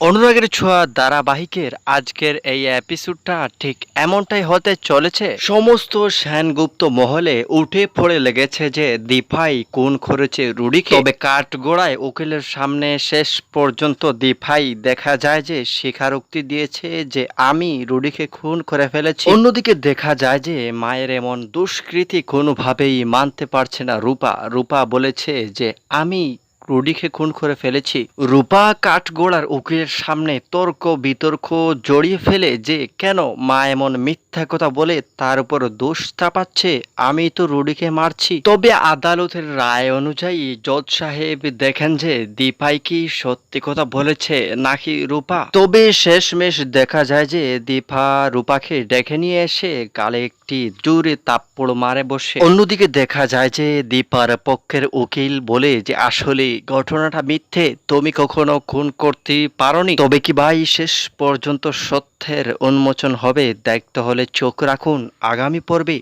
অনুরাগের ছোঁয়া ধারাবাহিকের আজকের এই এপিসোডটা ঠিক এমনটাই হতে চলেছে। সমস্ত সেনগুপ্ত মহলে উঠে পড়ে লেগেছে যে দীপাই কোন করেছে রুডিকে। তবে কাঠগোড়ায় উকিলের সামনে শেষ পর্যন্ত দীপাই দেখা যায় যে স্বীকারোক্তি দিয়েছে যে আমি রুডিকে খুন করে ফেলেছি। অন্যদিকে দেখা যায় যে মায়ের এমন দুষ্কৃতি কোনোভাবেই মানতে পারছে না রূপা। রূপা বলেছে যে আমি রুডিকে খুন করে ফেলেছি। রূপা কাঠগোড়ার উকিলের সামনে তর্ক বিতর্ক জড়িয়ে ফেলে যে কেন মা এমন মিথ্যা কথা বলে তার উপর দোষ চাপাচ্ছে, আমি তো রুডিকে মারছি। তবে আদালতের রায় অনুযায়ী জজ সাহেব দেখেন যে দীপাই কি সত্যি কথা বলেছে নাকি রূপা। তবে শেষমেশ দেখা যায় যে দীপা রূপাকে ডেকে নিয়ে এসে গালে একটি জোরে তাপ্পড় মারে বসে। অন্যদিকে দেখা যায় যে দীপার পক্ষের উকিল বলে যে, আসলে ঘটনাটা মিথ্যে, তুমি কখনো খুন করতে পারোনি। তবে কি ভাই, শেষ পর্যন্ত সত্যের উন্মোচন হবে দায়িত্ব হলে চোখ রাখুন। আগামী পর্বে